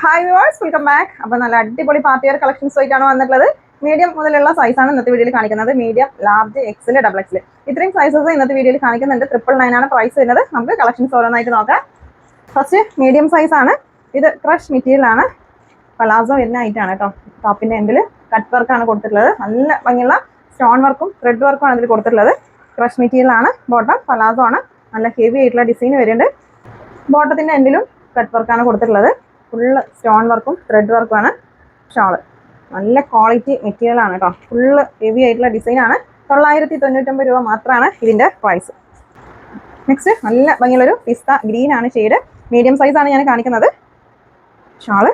Hi viewers welcome back അപ്പോൾ നല്ല അടിപൊളി പാർട്ടി വെയർ കളക്ഷൻസ് ആയിട്ടാണ് വന്നിട്ടുള്ളത്. മീഡിയം മുതലുള്ള സൈസാണ് ഇന്നത്തെ വീഡിയോയിൽ കാണിക്കുന്നത്. മീഡിയം ലാർജ് എക്സിൽ ഡബിൾ എക്സിൽ ഇത്രയും സൈസസ് ഇന്നത്തെ വീഡിയോയിൽ കാണിക്കുന്നുണ്ട്. ട്രിപ്പിൾ നയൻ ആണ് പ്രൈസ് വരുന്നത്. നമുക്ക് കളക്ഷൻസ് ഓരോന്നായിട്ട് നോക്കാം. ഫസ്റ്റ് മീഡിയം സൈസ് ആണ്. ഇത് ക്രഷ് മെറ്റീരിയൽ ആണ്. പലാസോ വരുന്ന ആയിട്ടാണ് കേട്ടോ. ടോപ്പിന്റെ എൻഡിൽ കട്ട് വർക്കാണ് കൊടുത്തിട്ടുള്ളത്. നല്ല ഭംഗിയുള്ള സ്റ്റോൺ വർക്കും ത്രെഡ് വർക്കും ആണ് ഇതിൽ കൊടുത്തിട്ടുള്ളത്. ക്രഷ് മെറ്റീരിയൽ ആണ്. ബോട്ടം പലാസോ ആണ്. നല്ല ഹെവി ആയിട്ടുള്ള ഡിസൈൻ വരുന്നുണ്ട്. ബോട്ടത്തിന്റെ എൻഡിലും കട്ട് വർക്കാണ് കൊടുത്തിട്ടുള്ളത്. ഫുള്ള് സ്റ്റോൺ വർക്കും ത്രെഡ് വർക്കുമാണ് ഷാൾ നല്ല ക്വാളിറ്റി മെറ്റീരിയൽ ആണ് കേട്ടോ ഫുള്ള് ഹെവി ആയിട്ടുള്ള ഡിസൈനാണ് തൊള്ളായിരത്തി തൊണ്ണൂറ്റൊമ്പത് രൂപ മാത്രമാണ് ഇതിന്റെ പ്രൈസ് നെക്സ്റ്റ് നല്ല ഭംഗിയുള്ളൊരു പിസ്ത ഗ്രീൻ ആണ് ഷെയ്ഡ് മീഡിയം സൈസാണ് ഞാൻ കാണിക്കുന്നത്. ഷാൾ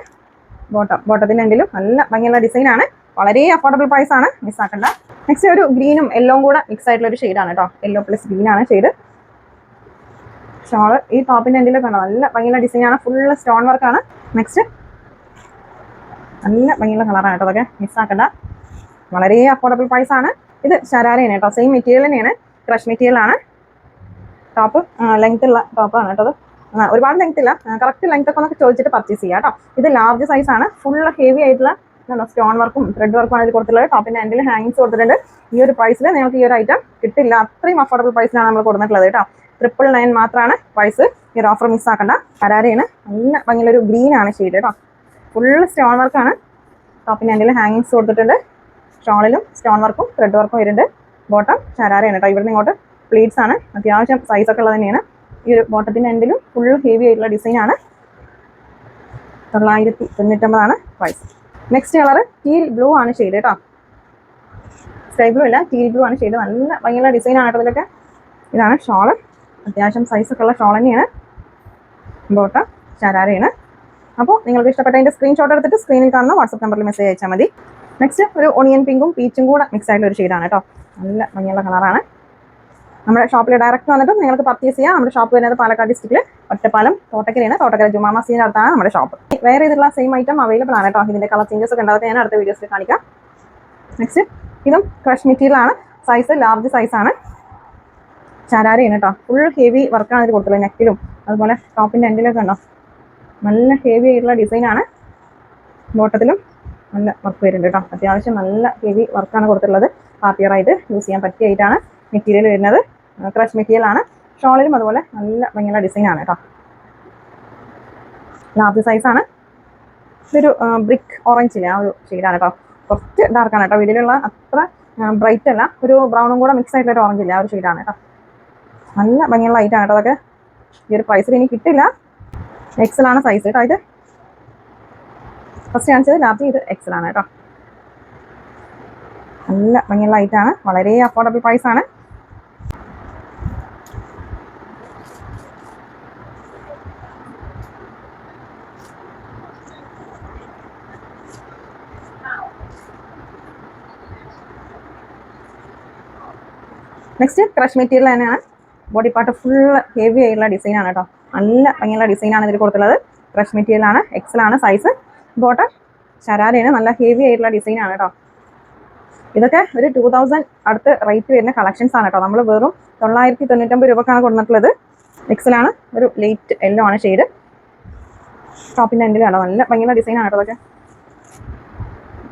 ബോട്ടം ബോട്ടത്തിന്റെ എൻഡിലും നല്ല ഭംഗിയുള്ള ഡിസൈനാണ് വളരെ അഫോർഡബിൾ പ്രൈസാണ് മിസ്സാക്കണ്ട നെക്സ്റ്റ് ഒരു ഗ്രീനും യെല്ലോയും കൂടെ മിക്സ് ആയിട്ടുള്ള ഒരു ഷെയ്ഡാണ് കേട്ടോ യെല്ലോ പ്ലസ് ഗ്രീനാണ് ആണ് ഷെയ്ഡ് ഷോൾ ഈ ടോപ്പിന്റെ എൻഡിലൊക്കെ കണ്ടോ? നല്ല ഭംഗിയുള്ള ആണ്. ഫുള്ള് സ്റ്റോൺ വർക്കാണ് നെക്സ്റ്റ് നല്ല ഭംഗിയുള്ള കളറാണ് കേട്ടോ അതൊക്കെ. മിസ്സാക്കണ്ട വളരെ അഫോർഡബിൾ പ്രൈസ് ആണ്. ഇത് ശരാരയാണ് കേട്ടോ. സെയിം മെറ്റീരിയൽ തന്നെയാണ്. ക്രഷ് മെറ്റീരിയൽ ആണ്. ടോപ്പ് ലെങ്ത് ഉള്ള ടോപ്പാണ് കേട്ടോ ഒരുപാട് ലെങ്ത് ഇല്ല. കറക്റ്റ് ലെങ്ത് ഒക്കെ നമുക്ക് ചോദിച്ചിട്ട് പർച്ചേസ് ചെയ്യാം കേട്ടോ. ഇത് ലാർജ് സൈസ് ആണ്. ഫുള്ള് ഹെവി ആയിട്ടുള്ള സ്റ്റോൺ വർക്കും ത്രെഡ് വർക്കും ആണ് ഇതിൽ കൊടുത്തിട്ടുള്ളത്. ടോപ്പിന്റെ എൻഡിൽ ഹാങ്സ് കൊടുത്തിട്ടുണ്ട്. ഈ ഒരു പ്രൈസിൽ നിങ്ങൾക്ക് ഈ ഒരു ഐറ്റം കിട്ടില്ല. അത്രയും അഫോർഡബിൾ പ്രൈസിലാണ് നമ്മൾ കൊടുത്തിട്ടുള്ളത് കേട്ടോ. ട്രിപ്പിൾ നയൻ മാത്രമാണ് പ്രൈസ് ഈ ഒരു ഓഫർ മിസ്സാക്കണ്ട കരാരയാണ്. നല്ല ഭംഗിയുള്ളൊരു ഗ്രീൻ ആണ് ഷെയ്ഡ് കേട്ടോ ഫുള്ള് സ്റ്റോൺ വർക്കാണ് ടോപ്പിന്റെ എന്റെ ഹാങ്ങിങ്സ് കൊടുത്തിട്ടുണ്ട്. ഷോളിലും സ്റ്റോൺ വർക്കും ത്രെഡ് വർക്കും വരുന്നുണ്ട്. ബോട്ടം ശരാരയാണ് കേട്ടോ ഇവിടുന്ന് ഇങ്ങോട്ട് പ്ലീറ്റ്സ് ആണ്. അത്യാവശ്യം സൈസ് ഒക്കെ ഉള്ളത് തന്നെയാണ്. ഈ ഒരു ബോട്ടത്തിന്റെ എൻഡിലും ഫുൾ ഹെവി ആയിട്ടുള്ള ഡിസൈൻ ആണ്. തൊള്ളായിരത്തി തൊണ്ണൂറ്റൊമ്പതാണ് price next colour teal blue ആണ് ഷെയ്ഡ് കേട്ടോ സ്കൈ ബ്ലൂ അല്ല ടീൽ ബ്ലൂ ആണ് ഷെയ്ഡ് നല്ല ഭംഗിയുള്ള ഡിസൈൻ ആണ് കേട്ടോ ഇതിലൊക്കെ. ഇതാണ് ഷോൾ അത്യാവശ്യം സൈസ് ഒക്കെ ഉള്ള ഷോൾ തന്നെയാണ്. ബോട്ടം ശരാരയാണ്. അപ്പോൾ നിങ്ങൾക്ക് ഇഷ്ടപ്പെട്ടതിന്റെ സ്ക്രീൻഷോട്ട് എടുത്തിട്ട് സ്ക്രീനിൽ കാണുന്ന വാട്സപ്പ് നമ്പറിൽ മെസ്സേജ് അയച്ചാൽ മതി. നെക്സ്റ്റ് ഒരു ഒണിയൻ പിങ്കും പീച്ചും കൂടെ മിക്സ് ആയിട്ടുള്ള ഒരു ഷെയ്ഡാണ് കേട്ടോ നല്ല ഭംഗിയുള്ള കളറാണ് നമ്മുടെ ഷോപ്പിൽ ഡയറക്റ്റ് വന്നിട്ട് നിങ്ങൾക്ക് പർച്ചേസ് ചെയ്യാം. നമ്മുടെ ഷോപ്പ് വരുന്നത് പാലക്കാട് ഡിസ്ട്രിക്റ്റിൽ ഒറ്റപ്പാലം തോട്ടക്കരയാണ്. തോട്ടക്കര ജുമാ മസീദിന്റെ അടുത്താണ് നമ്മുടെ ഷോപ്പ് വേറെ ഇതിലുള്ള സെയിം ഐറ്റം അവൈലബിൾ ആണ് കേട്ടോ ഇതിന്റെ കളർ ചേഞ്ചസ് ഒക്കെ ഉണ്ടാകത്തെ ഞാൻ അടുത്ത വീഡിയോസിൽ കാണിക്കാം. നെക്സ്റ്റ് ഇതും ക്രഷ് മെറ്റീരിയലാണ് സൈസ് ലാർജ് സൈസാണ് ചരാരയാണ് കേട്ടോ. ഫുൾ ഹെവി വർക്കാണ് ഇത് കൊടുത്തുള്ളത് നെക്കിലും അതുപോലെ ടോപ്പിന്റെ എൻഡിലൊക്കെ ഉണ്ടോ? നല്ല ഹെവി ആയിട്ടുള്ള ഡിസൈനാണ് ബോട്ടത്തിലും നല്ല വർക്ക് വരുന്നുണ്ട് കേട്ടോ. അത്യാവശ്യം നല്ല ഹെവി വർക്കാണ് കൊടുത്തിട്ടുള്ളത്. പാർട്ടിയറായിട്ട് യൂസ് ചെയ്യാൻ പറ്റിയായിട്ടാണ് മെറ്റീരിയൽ വരുന്നത്. ക്രഷ് മെറ്റീരിയലാണ് ഷോളിലും അതുപോലെ നല്ല ഭംഗിയുള്ള ഡിസൈനാണ് കേട്ടോ. ലാർജ് സൈസാണ് ഇതൊരു ബ്രിക്ക് ഓറഞ്ച് ആ ഒരു ഷെയ്ഡാണ് കേട്ടോ. കുറച്ച് ഡാർക്കാണ് കേട്ടോ. വീട്ടിലുള്ള അത്ര ബ്രൈറ്റ് അല്ല. ഒരു ബ്രൗണും കൂടെ മിക്സ് ആയിട്ടുള്ള ഒരു ഓറഞ്ച് ഇല്ല ആ ഒരു ഷെയ്ഡാണ് കേട്ടോ. നല്ല ഭംഗിയുള്ള ലൈറ്റാണ് കേട്ടോ അതൊക്കെ. ഈ ഒരു പ്രൈസിൽ ഇനി കിട്ടില്ല. എക്സലാണ് സൈസ് കേട്ടോ ഇത്. ഫസ്റ്റ് കാണിച്ചത് ലാർജ് ഇത് എക്സലാണ് കേട്ടോ. നല്ല ഭംഗിയുള്ള ലൈറ്റാണ് വളരെ അഫോർഡബിൾ പ്രൈസ് ആണ്. നെക്സ്റ്റ് ക്രഷ് മെറ്റീരിയൽ തന്നെയാണ്. ബോഡി പാർട്ട് ഫുൾ ഹെവി ആയിട്ടുള്ള ഡിസൈനാണ് കേട്ടോ നല്ല ഭംഗിയുള്ള ഡിസൈനാണ് ഇതിൽ കൊടുത്തുള്ളത് ഫ്രഷ് മെറ്റീരിയൽ ആണ് എക്സൽ ആണ് സൈസ് ബോട്ട് ശരാരയാണ് നല്ല ഹെവി ആയിട്ടുള്ള ഡിസൈനാണ് കേട്ടോ ഇതൊക്കെ ഒരു ടൂ തൗസൻഡ് അടുത്ത് റേറ്റ് വരുന്ന കളക്ഷൻസ് ആണ് കേട്ടോ നമ്മൾ വെറും തൊള്ളായിരത്തി തൊണ്ണൂറ്റൊമ്പത് രൂപക്കാണ് കൊടുത്തിട്ടുള്ളത്. എക്സലാണ് ഒരു ലൈറ്റ് എല്ലോ ആണ് ഷെയ്ഡ് ടോപ്പിന്റെ എൻഡിൽ കേട്ടോ നല്ല ഭംഗിയുള്ള ഡിസൈനാണ് കേട്ടോ അതൊക്കെ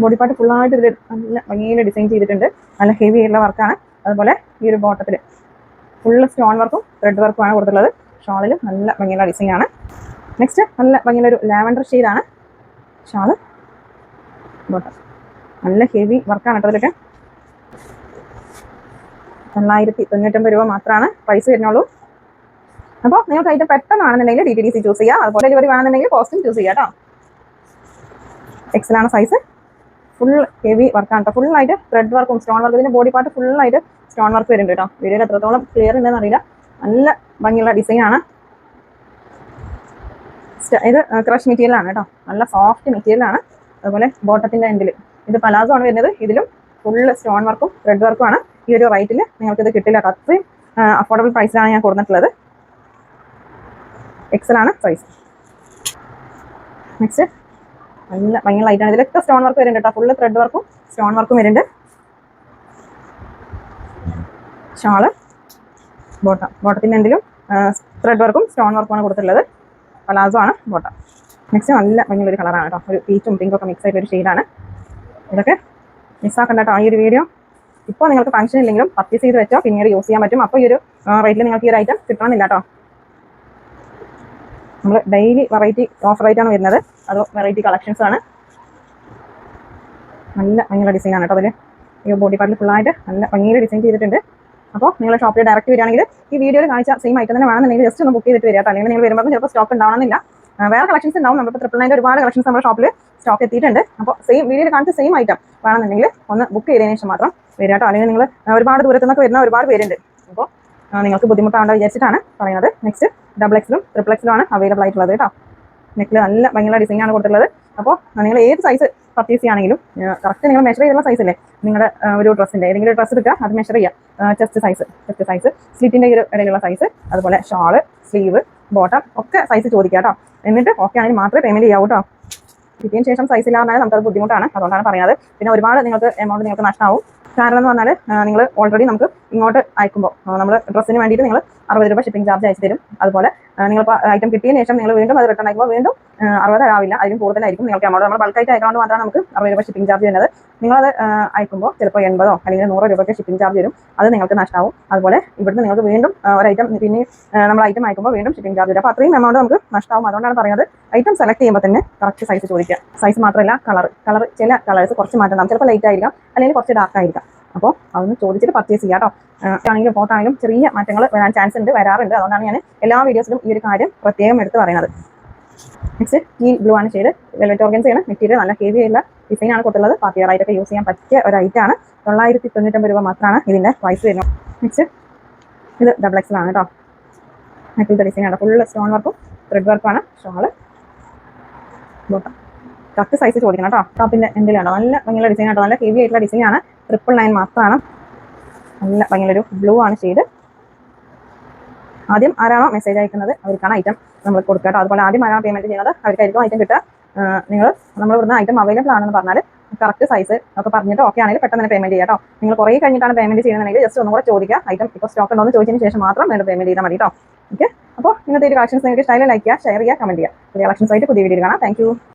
ബോഡി പാർട്ട് ഫുള്ളായിട്ട് ഇതിൽ നല്ല ഭംഗിയിൽ ഡിസൈൻ ചെയ്തിട്ടുണ്ട്. നല്ല ഹെവി ആയിട്ടുള്ള വർക്കാണ് അതുപോലെ ഈ ഒരു ബോട്ടത്തിൽ ഫുള്ള് സ്റ്റോൺ വർക്കും ത്രെഡ് വർക്കും ആണ് കൊടുത്തിട്ടുള്ളത്. ഷാളിൽ നല്ല ഭംഗിയുള്ള ഡിസൈൻ ആണ്. നെക്സ്റ്റ് നല്ല ഭംഗിയുള്ള ഒരു ലാവൻഡർ ഷെയ്ഡാണ് ഷാൾ നല്ല ഹെവി വർക്കാണ് കേട്ടോ തൊള്ളായിരത്തി തൊണ്ണൂറ്റൊമ്പത് രൂപ മാത്രമാണ് പൈസ വരുന്നുള്ളൂ. അപ്പോൾ നിങ്ങൾക്ക് item പെട്ടെന്നാണെന്നുണ്ടെങ്കിൽ D T D C choose ചെയ്യുക അതുപോലെ ഡെലിവറി വേണമെന്നുണ്ടെങ്കിൽ കോസ്റ്റും ചൂസ് ചെയ്യാം കേട്ടോ. എക്സലാണ് സൈസ് ഫുൾ ഹെവി വർക്കാണ് കേട്ടോ ഫുള്ളായിട്ട് ത്രെഡ് വർക്കും സ്റ്റോൺ വർക്ക് ഇതിന്റെ ബോഡി പാർട്ട് ഫുള്ളായിട്ട് സ്റ്റോൺ വർക്ക് വരുന്നുണ്ട് കേട്ടോ വീഡിയോയിൽ എത്രത്തോളം ക്ലിയർ ഉണ്ടെന്ന് അറിയില്ല. നല്ല ഭംഗിയുള്ള ഡിസൈൻ ആണ്. ഇത് ക്രഷ് മെറ്റീരിയൽ ആണ് കേട്ടോ നല്ല സോഫ്റ്റ് മെറ്റീരിയൽ ആണ്. അതുപോലെ ബോട്ടത്തിന്റെ എൻഡിൽ ഇത് പലാസോ ആണ് വരുന്നത്. ഇതിലും ഫുള്ള് സ്റ്റോൺ വർക്കും ത്രെഡ് വർക്കും ആണ്. ഈ ഒരു റേറ്റിൽ നിങ്ങൾക്ക് ഇത് കിട്ടില്ല കേട്ടോ അത്രയും അഫോർഡബിൾ പ്രൈസിലാണ് ഞാൻ കൊടുത്തിട്ടുള്ളത്. എക്സൽ ആണ് പ്രൈസ് നെക്സ്റ്റ് നല്ല ലൈറ്റ് ലൈറ്റാണ് ഇതിലൊക്കെ സ്റ്റോൺ വർക്ക് വരുന്നുണ്ട് കേട്ടോ ഫുള്ള് ത്രെഡ് വർക്കും സ്റ്റോൺ വർക്കും വരുന്നുണ്ട്. Shawl bottom. ബോട്ടത്തിന്റെ എന്തെങ്കിലും ത്രെഡ് വർക്കും സ്റ്റോൺ വർക്കുമാണ് കൊടുത്തിട്ടുള്ളത്. പലാസോ ആണ് ബോട്ടം. നെക്സ്റ്റ് നല്ല ഭംഗിയുള്ളൊരു കളറാണ് കേട്ടോ ഒരു പീച്ചും പിങ്കും ഒക്കെ മിക്സ് ആയിട്ട് ഒരു ഷെയ്ഡാണ് ഇതൊക്കെ മിസ്സാക്കണ്ട കേട്ടോ ഈ ഒരു വീഡിയോ ഇപ്പോൾ നിങ്ങൾക്ക് ഫംഗ്ഷൻ ഇല്ലെങ്കിലും പർച്ചേസ് ചെയ്ത് വെച്ചോ. പിന്നീട് യൂസ് ചെയ്യാൻ പറ്റും. അപ്പോൾ ഈ ഒരു റേറ്റിൽ നിങ്ങൾക്ക് ഈ ഒരു ഐറ്റം കിട്ടണമെന്നില്ല കേട്ടോ നമ്മൾ ഡെയിലി വെറൈറ്റി ഓഫർ ആയിട്ടാണ് വരുന്നത്. അത് വെറൈറ്റി കളക്ഷൻസ് ആണ്. നല്ല ഭംഗിയുള്ള ഡിസൈൻ ആണ് കേട്ടോ അതിൽ ഈ ബോഡി പാർട്ടിൽ ഫുള്ളായിട്ട് നല്ല ഭംഗിയിൽ ഡിസൈൻ ചെയ്തിട്ടുണ്ട്. അപ്പോൾ നിങ്ങൾ ഷോപ്പിൽ ഡയറക്റ്റ് വരികയാണെങ്കിൽ ഈ വീഡിയോയിൽ കാണിച്ച സെയിം ഐറ്റം തന്നെ വേണമെന്നുണ്ടെങ്കിൽ ജസ്റ്റ് ഒന്ന് ബുക്ക് ചെയ്തിട്ട് വരിക അല്ലെങ്കിൽ നിങ്ങൾ വരുമ്പോൾ ചിലപ്പോൾ സ്റ്റോക്ക് ഉണ്ടാവണമെന്നില്ല. വേറെ കളക്ഷൻസ് ഉണ്ടാവും. നമ്മൾ ട്രിപ്പിൾ നയന്റെ ഒരുപാട് കളക്ഷൻസ് നമ്മുടെ ഷോപ്പിൽ സ്റ്റോക്ക് എത്തിയിട്ടുണ്ട്. അപ്പോൾ സെയിം വീഡിയോയിൽ കാണിച്ച സെയിം ഐറ്റം വേണമെന്നുണ്ടെങ്കിൽ ഒന്ന് ബുക്ക് ചെയ്തതിന് ശേഷം മാത്രം വരിക കേട്ടോ. അല്ലെങ്കിൽ നിങ്ങൾ ഒരുപാട് ദൂരത്തു നിന്നൊക്കെ വരുന്ന ഒരുപാട് പേരുണ്ട്. നിങ്ങൾക്ക് ബുദ്ധിമുട്ടാവേണ്ട വിചാരിച്ചിട്ടാണ് പറയുന്നത്. നെക്സ്റ്റ് ഡബിൾ എക്സിലും ട്രിപ്പിൾ എക്സിലും ആണ് അവൈലബിൾ ആയിട്ടുള്ളത് കേട്ടോ. നെക്കിൽ നല്ല ഭംഗിയുള്ള ഡിസൈൻ ആണ് കൊടുത്തിട്ടുള്ളത്. അപ്പോൾ നിങ്ങൾ ഏത് സൈസ് പർച്ചേസ് ചെയ്യുകയാണെങ്കിലും കറക്റ്റ് നിങ്ങൾ മെഷർ ചെയ്തുള്ള സൈസ് അല്ലേ? നിങ്ങളുടെ ഒരു ഡ്രസ്സിന്റെ ഏതെങ്കിലും ഡ്രസ്സ് എടുക്കുക അത് മെഷർ ചെയ്യുക. ചെസ്റ്റ് സൈസ് ചെസ്റ്റ് സൈസ് സ്ലിറ്റിന്റെ ഒരു ഇടയിലുള്ള സൈസ് അതുപോലെ ഷാൾ സ്ലീവ് ബോട്ടം ഒക്കെ സൈസ് ചോദിക്കുക കേട്ടോ. എന്നിട്ട് ഓക്കെ ആണെങ്കിൽ മാത്രമേ പേയ്മെന്റ് ചെയ്യാവൂ കേട്ടോ. കിട്ടിയതിന് ശേഷം സൈസ് പറഞ്ഞാൽ നമുക്കത് ബുദ്ധിമുട്ടാണ്. അതുകൊണ്ടാണ് പറയുന്നത്. പിന്നെ ഒരുപാട് നിങ്ങൾക്ക് എമൗണ്ട് നിങ്ങൾക്ക് നഷ്ടമാവും കാരണം എന്ന് പറഞ്ഞാൽ നിങ്ങൾ ഓൾറെഡി നമുക്ക് ഇങ്ങോട്ട് അയക്കുമ്പോൾ നമ്മൾ ഡ്രസ്സിന് വേണ്ടിയിട്ട് നിങ്ങൾ അറുപത് രൂപ ഷിപ്പിംഗ് ചാർജ് അയച്ചു തരും. അതുപോലെ നിങ്ങൾ ഐറ്റം കിട്ടിയതിന് ശേഷം നിങ്ങൾ വീണ്ടും അത് റിട്ടേൺ അയക്കുമ്പോൾ വീണ്ടും അറുപത് ആവില്ല അതിലും കൂടുതലായിരിക്കും നിങ്ങൾക്ക് എമൗണ്ട് നമ്മൾ ബൾക്കായിട്ട് അയക്കാണ്ട് മാത്രമാണ് നമുക്ക് അറുപത് രൂപ ഷിപ്പിംഗ് ചാർജ് വരുന്നത്. നിങ്ങളത് അത് അയക്കുമ്പോൾ ചിലപ്പോൾ എൺപതോ അല്ലെങ്കിൽ നൂറോ രൂപയ്ക്ക് ഷിപ്പിംഗ് ചാർജ് വരും. അത് നിങ്ങൾക്ക് നഷ്ടമാവും അതുപോലെ ഇവിടുന്ന് നിങ്ങൾക്ക് വീണ്ടും ഒരു ഐറ്റം പിന്നെ നമ്മൾ ഐറ്റം അയക്കുമ്പോൾ വീണ്ടും ഷിപ്പിംഗ് ചാർജ് വരും. അപ്പോൾ അത്രയും എമൗണ്ട് നമുക്ക് നഷ്ടമാവും അതുകൊണ്ടാണ് പറയുന്നത് ഐറ്റം സെലക്ട് ചെയ്യുമ്പോൾ തന്നെ കറക്റ്റ് സൈസ് ചോദിക്കുക. സൈസ് മാത്രമല്ല കളർ കളർ ചില കളേഴ്സ് കുറച്ച് മാറ്റം ചിലപ്പോൾ ലൈറ്റ് ആയിരിക്കാം അല്ലെങ്കിൽ കുറച്ച് ഡാർക്ക് ആയിരിക്കാം. അപ്പോൾ അതൊന്ന് ചോദിച്ചിട്ട് പർച്ചേസ് ചെയ്യാം കേട്ടോ ആണെങ്കിലും ഫോട്ടോ ആണെങ്കിലും ചെറിയ മാറ്റങ്ങൾ വരാൻ ചാൻസ് ഉണ്ട് വരാറുണ്ട്. അതുകൊണ്ടാണ് ഞാൻ എല്ലാ വീഡിയോസിലും ഈ ഒരു കാര്യം പ്രത്യേകം എടുത്ത് പറയുന്നത്. നെക്സ്റ്റ് ഈ ബ്ലൂ ആണ് ചെയ്ത് വെൽവെറ്റ് ഓർഗൻസ് ആണ് മെറ്റീരിയൽ നല്ല ഹെവി ഉള്ള ഡിസൈൻ ആണ് കൊടുത്തുള്ളത് പാർട്ടി വെയർ യൂസ് ചെയ്യാൻ പറ്റിയ ഒരു ഐറ്റം ആണ്. തൊള്ളായിരത്തി തൊണ്ണൂറ്റമ്പത് രൂപ മാത്രമാണ് ഇതിന്റെ പ്രൈസ് വരുന്നത്. നെക്സ്റ്റ് ഇത് ഡബിൾ എക്സൽ ആണ് കേട്ടോ ഡിസൈൻ ആണ്. ഫുൾ സ്റ്റോൺ വർക്കും ത്രെഡ് വർക്കും ആണ്. ഷോൾ ബോട്ടം കറക്റ്റ് സൈസ് ചോദിക്കണം കേട്ടോ. ടോപ്പിന്റെ എന്തെങ്കിലും നല്ല ഭംഗിയുള്ള ഡിസൈൻ ആട്ടോ. നല്ല ഹെവി ആയിട്ടുള്ള ഡിസൈൻ ആണ്. ട്രിപ്പിൾ നയൻ മാത്രമാണ്. നല്ല ഭംഗിയുള്ളൊരു ബ്ലൂ ആണ് ചെയ്ത് ആദ്യം ആരാണോ മെസ്സേജ് അയക്കുന്നത് അവർക്കാണ് ഐറ്റം നമ്മൾ കൊടുക്കുക കേട്ടോ. അതുപോലെ ആദ്യം ആരാണോ പേയ്മെന്റ് ചെയ്യുന്നത് അവർക്കായിരിക്കും ഐറ്റം കിട്ടുക. നിങ്ങൾ നമ്മൾ ഇവിടുന്ന് ഐറ്റം അവൈലബിൾ ആണെന്ന് പറഞ്ഞാൽ കറക്റ്റ് സൈസ് ഒക്കെ പറഞ്ഞിട്ട് ഓക്കെ ആണെങ്കിൽ പെട്ടെന്ന് തന്നെ പേയ്മെന്റ് ചെയ്യാം കേട്ടോ. നിങ്ങൾ കുറേ കഴിഞ്ഞിട്ടാണ് പേയ്മെന്റ് ചെയ്യുന്നതെങ്കിൽ ജസ്റ്റ് ഒന്നും കൂടെ ചോദിക്കുക. ഐറ്റം ഇപ്പോൾ സ്റ്റോക്ക് ഉണ്ടോ എന്ന് ചോദിച്ചതിന് ശേഷം മാത്രം വേണ്ട പേയ്മെന്റ് ചെയ്താൽ മതി കേട്ടോ. ഓക്കെ അപ്പോൾ ഇന്നത്തെ ഒരു കളക്ഷൻസ് നിങ്ങൾക്ക് ഇഷ്ടമായി ലൈക്ക് ചെയ്യുക ഷെയർ ചെയ്യുക കമന്റ് ചെയ്യുക. പുതിയ കളക്ഷൻസ് ആയിട്ട് പുതിയ വീഡിയോ കാണാം. താങ്ക്